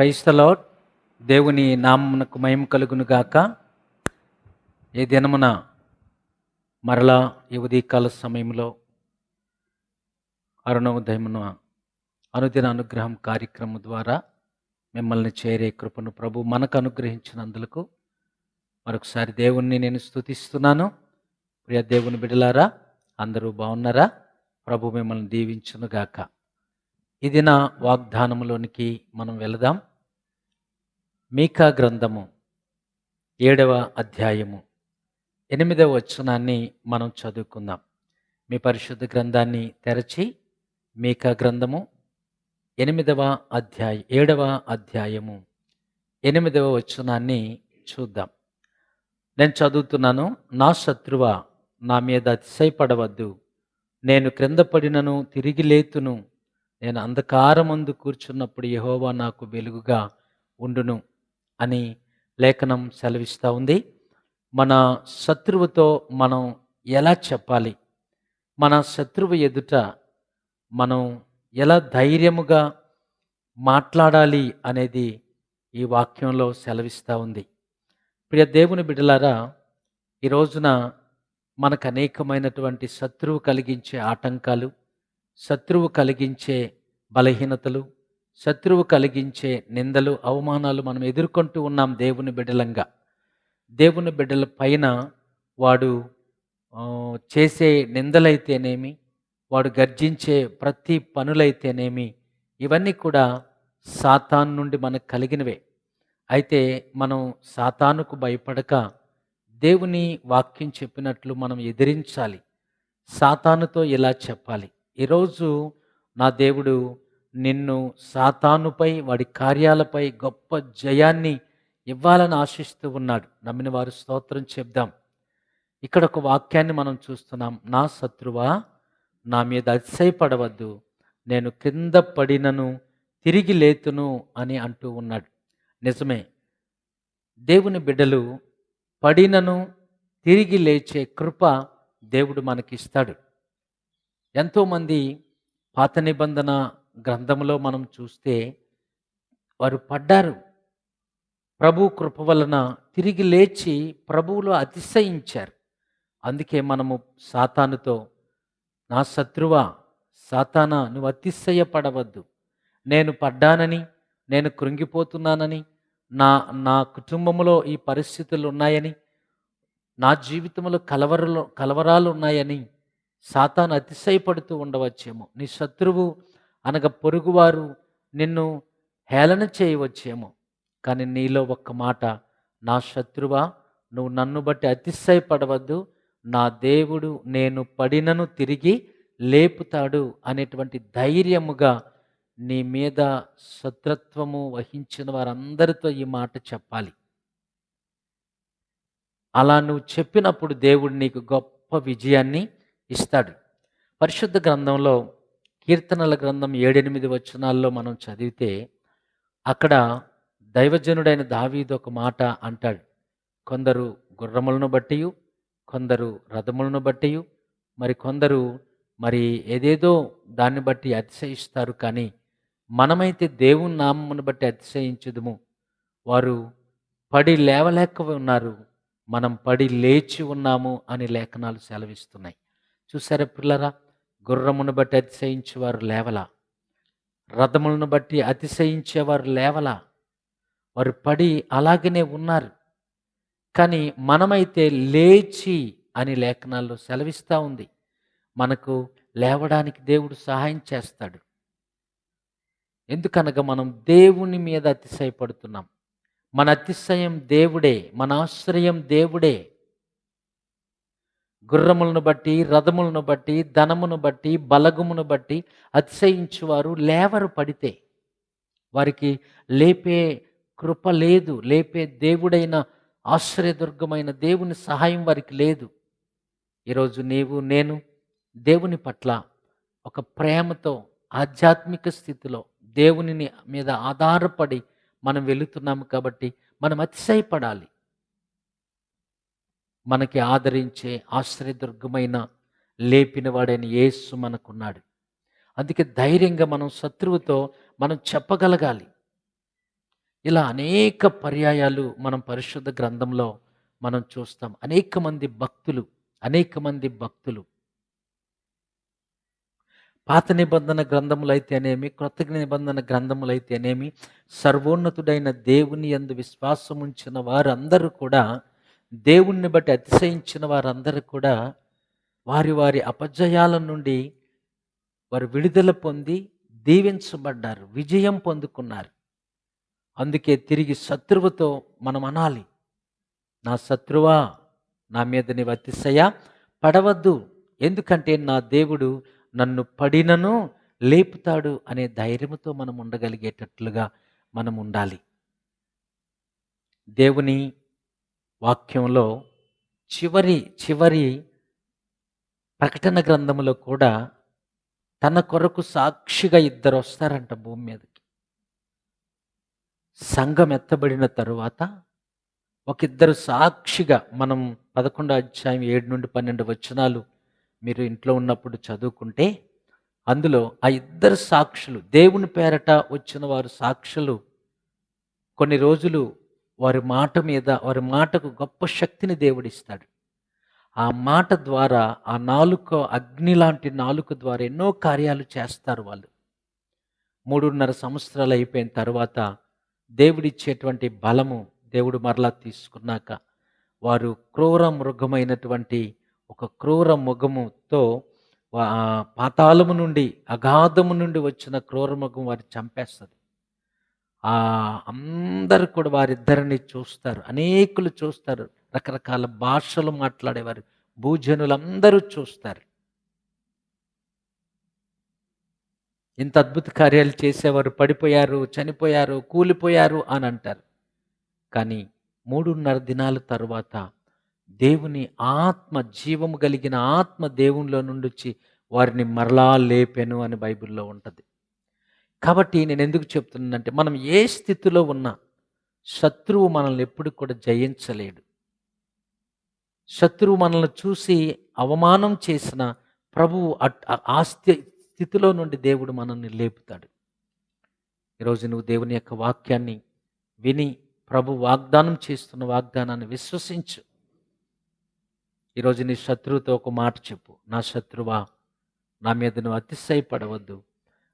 క్రైస్తలో దేవుని నామమునకు మయం కలుగును గాక. ఏ దినమున మరలా ఈ ఉదయకాల సమయంలో అరుణోదయమున అనుదిన అనుగ్రహం కార్యక్రమం ద్వారా మిమ్మల్ని చేరే కృపను ప్రభు మనకు అనుగ్రహించినందులకు మరొకసారి దేవుణ్ణి నేను స్తుతిస్తున్నాను. ప్రియ దేవుని బిడలారా అందరూ బాగున్నారా? ప్రభు మిమ్మల్ని దీవించును గాక. ఇది నా వాగ్దానములోనికి మనం వెళదాం. మీకా గ్రంథము ఏడవ అధ్యాయము. ఎనిమిదవ వచనాన్ని మనం చదువుకుందాం. మీ పరిశుద్ధ గ్రంథాన్ని తెరచి మీకా గ్రంథము ఎనిమిదవ అధ్యాయ ఏడవ అధ్యాయము ఎనిమిదవ వచనాన్ని చూద్దాం. నేను చదువుతున్నాను నా శత్రువ నా మీద అతిశయపడవద్దు. నేను క్రింద పడినను తిరిగి లేతును. నేను అంధకారమందు కూర్చున్నప్పుడు యహోవా నాకు వెలుగుగా ఉండును. అని లేఖనం సెలవిస్తూ ఉంది. మన శత్రువుతో మనం ఎలా చెప్పాలి? మన శత్రువు ఎదుట మనం ఎలా ధైర్యముగా మాట్లాడాలి అనేది ఈ వాక్యంలో సెలవిస్తూ ఉంది. ప్రియ దేవుని బిడ్డలారా ఈ రోజున మనకు అనేకమైనటువంటి శత్రువు కలిగించే ఆటంకాలు శత్రువు కలిగించే బలహీనతలు శత్రువు కలిగించే నిందలు అవమానాలు మనం ఎదుర్కొంటూ ఉన్నాం దేవుని బిడ్డలంగా. దేవుని బిడ్డల పైన వాడు చేసే నిందలైతేనేమి వాడు గర్జించే ప్రతి పనులైతేనేమి ఇవన్నీ కూడా సాతాన్ నుండి మనకు కలిగినవే. అయితే మనం సాతానుకు భయపడక దేవుని వాక్యం చెప్పినట్లు మనం ఎదిరించాలి. సాతానుతో ఇలా చెప్పాలి. ఈరోజు నా దేవుడు నిన్ను సాతానుపై వాడి కార్యాలపై గొప్ప జయాన్ని ఇవ్వాలని ఆశిస్తూ ఉన్నాడు. నమ్మిన వారు స్తోత్రం చెప్దాం. ఇక్కడ ఒక వాక్యాన్ని మనం చూస్తున్నాం. నా శత్రువా నా మీద అతిశయపడవద్దు. నేను కింద పడినను తిరిగి లేతును అని అంటూ ఉన్నాడు. నిజమే. దేవుని బిడ్డలు పడినను తిరిగి లేచే కృప దేవుడు మనకిస్తాడు. ఎంతోమంది పాత నిబంధన గ్రంథంలో మనం చూస్తే వారు పడ్డారు. ప్రభు కృప వలన తిరిగి లేచి ప్రభువులో అతిశయించారు. అందుకే మనము సాతానుతో నా శత్రువా సాతానా నువ్వు అతిశయపడవద్దు. నేను పడ్డానని నేను కృంగిపోతున్నానని నా నా కుటుంబంలో ఈ పరిస్థితులు ఉన్నాయని నా జీవితంలో కలవరలు కలవరాలు ఉన్నాయని సాతాను అతిశయపడుతూ ఉండవచ్చేమో. నీ శత్రువు అనగా పొరుగువారు నిన్ను హేళన చేయవచ్చేమో కానీ నీలో ఒక్క మాట నా శత్రువా నువ్వు నన్ను బట్టి అతిశయపడవద్దు నా దేవుడు నేను పడినను తిరిగి లేపుతాడు అనేటువంటి ధైర్యముగా నీ మీద శత్రుత్వము వహించిన వారందరితో ఈ మాట చెప్పాలి. అలా నువ్వు చెప్పినప్పుడు దేవుడు నీకు గొప్ప విజయాన్ని ఇస్తాడు. పరిశుద్ధ గ్రంథంలో కీర్తనల గ్రంథం ఏడెనిమిది వచనాల్లో మనం చదివితే అక్కడ దైవజనుడైన దావీదు ఒక మాట అంటాడు. కొందరు గుర్రములను బట్టి కొందరు రథములను బట్టి మరి కొందరు మరి ఏదేదో దాన్ని బట్టి అతిశయిస్తారు కానీ మనమైతే దేవుని నామమును బట్టి అతిశయించుదుము. వారు పడి లేవలేక ఉన్నారు మనం పడి లేచి ఉన్నాము అని లేఖనాలు సెలవిస్తున్నాయి. చూసారా పిల్లరా? గుర్రమును బట్టి అతిశయించేవారు లేవలా. రథములను బట్టి అతిశయించేవారు లేవలా. వారు పడి అలాగనే ఉన్నారు. కానీ మనమైతే లేచి అని లేఖనాల్లో సెలవిస్తూ ఉంది. మనకు లేవడానికి దేవుడు సహాయం చేస్తాడు. ఎందుకనగా మనం దేవుని మీద అతిశయపడుతున్నాం. మన అతిశయం దేవుడే మన ఆశ్రయం దేవుడే. గుర్రములను బట్టి రథములను బట్టి ధనమును బట్టి బలగమును బట్టి అతిశయించువారు లేవరు పడితే. వారికి లేపే కృప లేదు. లేపే దేవుడైన ఆశ్రయదుర్గమైన దేవుని సహాయం వారికి లేదు. ఈరోజు నీవు నేను దేవుని పట్ల ఒక ప్రేమతో ఆధ్యాత్మిక స్థితిలో దేవునిని మీద ఆధారపడి మనం వెళుతున్నాము కాబట్టి మనం అతిశయపడాలి. మనకి ఆదరించే ఆశ్రయదుర్గమైన లేపినవాడైన యేసు మనకున్నాడు. అందుకే ధైర్యంగా మనం శత్రువుతో మనం చెప్పగలగాలి. ఇలా అనేక పర్యాయాలు మనం పరిశుద్ధ గ్రంథంలో మనం చూస్తాం. అనేక మంది భక్తులు అనేక మంది భక్తులు. పాత నిబంధన గ్రంథములు అయితేనేమి క్రొత్త నిబంధన గ్రంథములు అయితేనేమి సర్వోన్నతుడైన దేవుని అందు విశ్వాసం ఉంచిన వారందరూ కూడా దేవుణ్ణి బట్టి అతిశయించిన వారందరూ కూడా వారి వారి అపజయాల నుండి వారు విడుదల పొంది దీవించబడ్డారు విజయం పొందుకున్నారు. అందుకే తిరిగి శత్రువుతో మనం అనాలి. నా శత్రువా నా మీద నీవు అతిశయ పడవద్దు. ఎందుకంటే నా దేవుడు నన్ను పడినను లేపుతాడు అనే ధైర్యంతో మనం ఉండగలిగేటట్లుగా మనం ఉండాలి. దేవుని వాక్యంలో చివరి చివరి ప్రకటన గ్రంథంలో కూడా తన కొరకు సాక్షిగా ఇద్దరు వస్తారంట భూమి మీదకి. సంఘం ఎత్తబడిన తరువాత ఒక ఇద్దరు సాక్షిగా మనం పదకొండో అధ్యాయం ఏడు నుండి పన్నెండు వచనాలు మీరు ఇంట్లో ఉన్నప్పుడు చదువుకుంటే అందులో ఆ ఇద్దరు సాక్షులు దేవుని పేరట వచ్చిన వారు సాక్షులు కొన్ని రోజులు వారి మాట మీద వారి మాటకు గొప్ప శక్తిని దేవుడిస్తాడు. ఆ మాట ద్వారా ఆ నాలుక అగ్ని లాంటి నాలుక ద్వారా ఎన్నో కార్యాలు చేస్తారు వాళ్ళు. మూడున్నర సంవత్సరాలు అయిపోయిన తర్వాత దేవుడిచ్చేటువంటి బలము దేవుడు మరలా తీసుకున్నాక వారు క్రూర మృగమైనటువంటి ఒక క్రూర మృగముతో ఆ పాతాళము నుండి అగాధము నుండి వచ్చిన క్రూర మృగం వారిని చంపేస్తుంది. ఆ అందరు కూడా వారిద్దరిని చూస్తారు. అనేకులు చూస్తారు. రకరకాల భాషలు మాట్లాడేవారు. భూజనులందరూ చూస్తారు. ఇంత అద్భుత కార్యాలు చేసేవారు. పడిపోయారు చనిపోయారు కూలిపోయారు అని అంటారు. కానీ మూడున్నర దినాల తరువాత దేవుని ఆత్మ జీవము కలిగిన ఆత్మ దేవునిలో నుండి వచ్చి వారిని మరలా లేపెను అని బైబిల్లో ఉంటుంది. కాబట్టి నేను ఎందుకు చెప్తున్నానంటే మనం ఏ స్థితిలో ఉన్నా శత్రువు మనల్ని ఎప్పుడు కూడా జయించలేడు. శత్రువు మనల్ని చూసి అవమానం చేసిన ప్రభువు అట్- ఆ- స్థితిలో నుండి దేవుడు మనల్ని లేపుతాడు. ఈరోజు నువ్వు దేవుని యొక్క వాక్యాన్ని విని ప్రభు వాగ్దానం చేస్తున్న వాగ్దానాన్ని విశ్వసించు. ఈరోజు నీ శత్రువుతో ఒక మాట చెప్పు. నా శత్రువా నా మీద నువ్వు అతిశయపడవద్దు.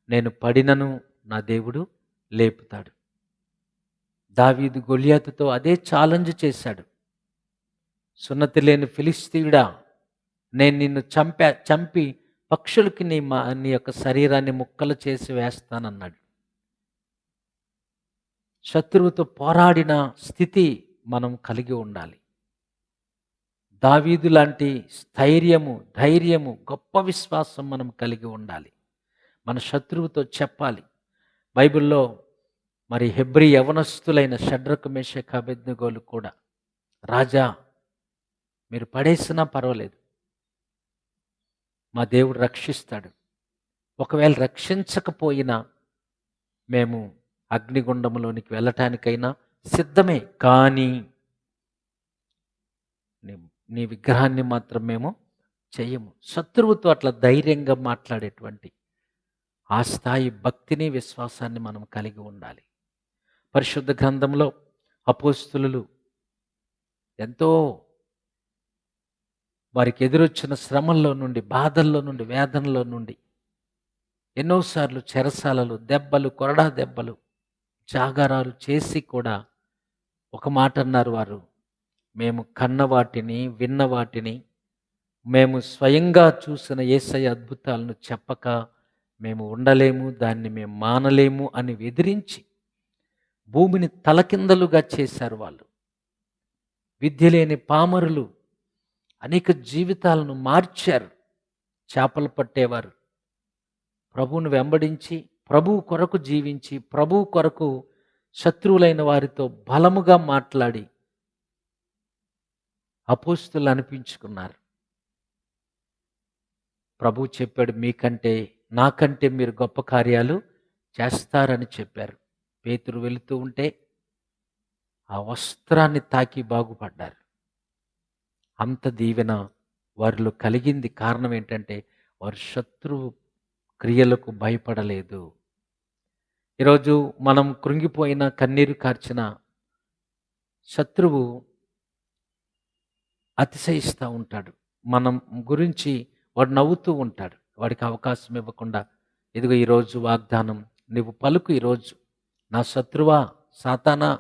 నేను పడినను నా దేవుడు లేపుతాడు. దావీదు గొలియాతుతో అదే ఛాలెంజ్ చేశాడు. సున్నతి లేని ఫిలిస్తీయుడా నేను నిన్ను చంపా చంపి పక్షులకి నీ మా నీ యొక్క శరీరాన్ని ముక్కలు చేసి వేస్తానన్నాడు. శత్రువుతో పోరాడిన స్థితి మనం కలిగి ఉండాలి. దావీదు లాంటి స్థైర్యము ధైర్యము గొప్ప విశ్వాసం మనం కలిగి ఉండాలి. మన శత్రువుతో చెప్పాలి. బైబిల్లో మరి హెబ్రి యవనస్తులైన షడ్రకు మేషక్ అభిజ్ఞగోలు కూడా రాజా మీరు పడేసినా పర్వాలేదు. మా దేవుడు రక్షిస్తాడు. ఒకవేళ రక్షించకపోయినా మేము అగ్నిగుండంలోనికి వెళ్ళటానికైనా సిద్ధమే. కానీ నీ- నీ విగ్రహాన్ని మాత్రం మేము చెయ్యము. శత్రువుతో అట్లా ధైర్యంగా మాట్లాడేటువంటి ఆ స్థాయి భక్తిని విశ్వాసాన్ని మనం కలిగి ఉండాలి. పరిశుద్ధ గ్రంథంలో అపోస్తులు ఎంతో వారికి ఎదురొచ్చిన శ్రమల్లో నుండి బాధల్లో నుండి వేదనలో నుండి ఎన్నోసార్లు చెరసాలలు దెబ్బలు కొరడా దెబ్బలు జాగారాలు చేసి కూడా ఒక మాట అన్నారు వారు. మేము కన్న వాటిని విన్న వాటిని మేము స్వయంగా చూసిన ఏసై అద్భుతాలను చెప్పక మేము ఉండలేము దాన్ని మేము మానలేము అని ఎదిరించి భూమిని తలకిందలుగా చేశారు వాళ్ళు. విద్య లేని పామరులు అనేక జీవితాలను మార్చారు. చేపలు పట్టేవారు. ప్రభువును వెంబడించి ప్రభువు కొరకు జీవించి ప్రభువు కొరకు శత్రువులైన వారితో బలముగా మాట్లాడి అపోస్తులు అనిపించుకున్నారు. ప్రభు చెప్పాడు మీకంటే నాకంటే మీరు గొప్ప కార్యాలు చేస్తారని చెప్పారు. పేతురు వెళుతూ ఉంటే ఆ వస్త్రాన్ని తాకి బాగుపడ్డారు. అంత దీవెన వారిలో కలిగింది కారణం ఏంటంటే వారు శత్రువు క్రియలకు భయపడలేదు. ఈరోజు మనం కృంగిపోయిన కన్నీరు కార్చిన శత్రువు అతిశయిస్తూ ఉంటాడు. మనం గురించి వాడు నవ్వుతూ ఉంటాడు. వాడికి అవకాశం ఇవ్వకుండా ఇదిగో ఈరోజు వాగ్దానం నువ్వు పలుకు ఈరోజు నా శత్రువా సాతాన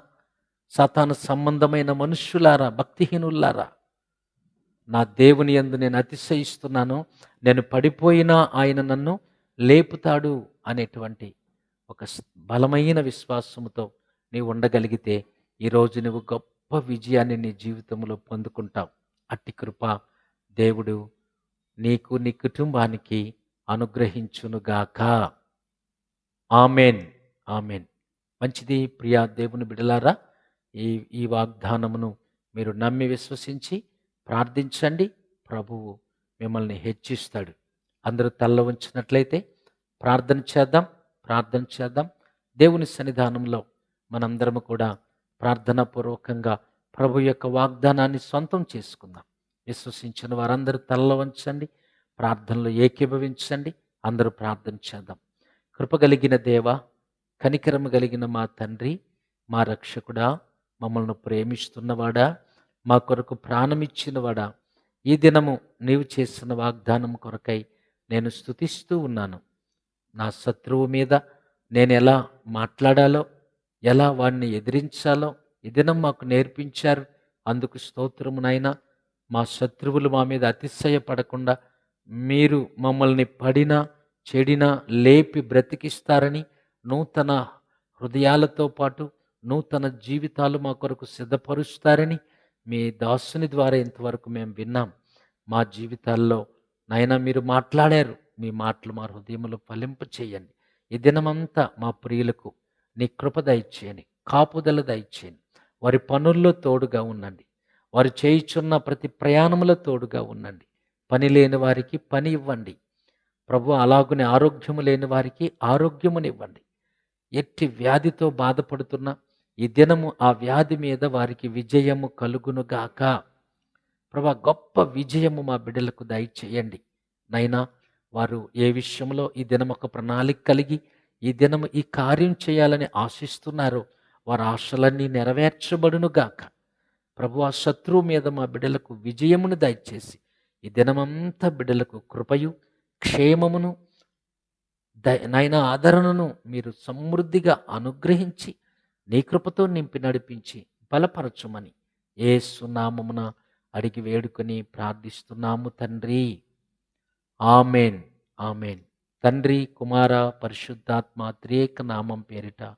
సాతాన సంబంధమైన మనుష్యులారా భక్తిహీనులారా నా దేవుని యందు నేను అతిశయిస్తున్నాను నేను పడిపోయినా ఆయన నన్ను లేపుతాడు అనేటువంటి ఒక బలమైన విశ్వాసముతో నీవు ఉండగలిగితే ఈరోజు నువ్వు గొప్ప విజయాన్ని నీ జీవితంలో పొందుకుంటావు. అట్టి కృప దేవుడు నీకు నీ కుటుంబానికి అనుగ్రహించునుగాక ఆమెన్. ఆమెన్. మంచిది ప్రియా దేవుని బిడలారా ఈ ఈ వాగ్దానమును మీరు నమ్మి విశ్వసించి ప్రార్థించండి. ప్రభువు మిమ్మల్ని హెచ్చిస్తాడు. అందరూ తల్ల ఉంచినట్లయితే ప్రార్థన చేద్దాం ప్రార్థన చేద్దాం. దేవుని సన్నిధానంలో మనందరము కూడా ప్రార్థనాపూర్వకంగా ప్రభు యొక్క వాగ్దానాన్ని సొంతం చేసుకుందాం. విశ్వసించిన వారందరూ తలలో వంచండి ప్రార్థనలో ఏకీభవించండి అందరూ ప్రార్థన చేద్దాం. కృపగలిగిన దేవ కనికరము కలిగిన మా తండ్రి మా రక్షకుడా మమ్మల్ని ప్రేమిస్తున్నవాడా మా కొరకు ప్రాణమిచ్చినవాడా ఈ దినము నీవు చేసిన వాగ్దానం కొరకై నేను స్తుతిస్తూ ఉన్నాను. నా శత్రువు మీద నేను ఎలా మాట్లాడాలో ఎలా వాడిని ఎదిరించాలో ఈ దినం మాకు నేర్పించారు. అందుకు స్తోత్రము నాయనా మా శత్రువులు మా మీద అతిశయపడకుండా మీరు మమ్మల్ని పడినా చెడినా లేపి బ్రతికిస్తారని నూతన హృదయాలతో పాటు నూతన జీవితాలు మా కొరకు సిద్ధపరుస్తారని మీ దాసుని ద్వారా ఇంతవరకు మేము విన్నాం. మా జీవితాల్లో నాయన మీరు మాట్లాడారు. మీ మాటలు మా హృదయంలో ఫలింప చేయండి. ఈ దినమంతా మా ప్రియులకు నీ కృప దయచేయని కాపుదల దయచేయని వారి పనుల్లో తోడుగా ఉండండి. వారు చేయుచున్న ప్రతి ప్రయాణముల తోడుగా ఉండండి. పని లేని వారికి పని ఇవ్వండి. ప్రభు అలాగునే ఆరోగ్యము లేని వారికి ఆరోగ్యమునివ్వండి ఎట్టి వ్యాధితో బాధపడుతున్న ఈ దినము ఆ వ్యాధి మీద వారికి విజయము కలుగునుగాక ప్రభా గొప్ప విజయము మా బిడ్డలకు దయచేయండి. నైనా వారు ఏ విషయంలో ఈ దినం ఒక ప్రణాళిక కలిగి ఈ దినము ఈ కార్యం చేయాలని ఆశిస్తున్నారో వారి ఆశలన్నీ నెరవేర్చబడునుగాక ప్రభు ఆ శత్రువు మీద మా బిడ్డలకు విజయమును దయచేసి ఈ దినమంతా బిడ్డలకు కృపయు క్షేమమును దయ నాయన ఆదరణను మీరు సమృద్ధిగా అనుగ్రహించి నీ కృపతో నింపి నడిపించి బలపరచుమని ఏ సునామమున అడిగి వేడుకొని ప్రార్థిస్తున్నాము తండ్రి. ఆమెన్. ఆమెన్. తండ్రి కుమార పరిశుద్ధాత్మ త్రియేక నామం పేరిట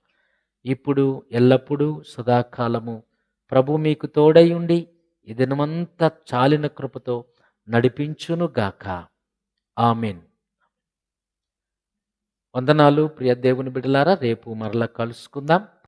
ఇప్పుడు ఎల్లప్పుడూ సదాకాలము ప్రభు మీకు తోడై ఉండి ఈ దినమంతా చాలిన కృపతో నడిపించునుగాక. ఆమెన్. వందనాలు ప్రియ దేవుని బిడలారా రేపు మరలా కలుసుకుందాం.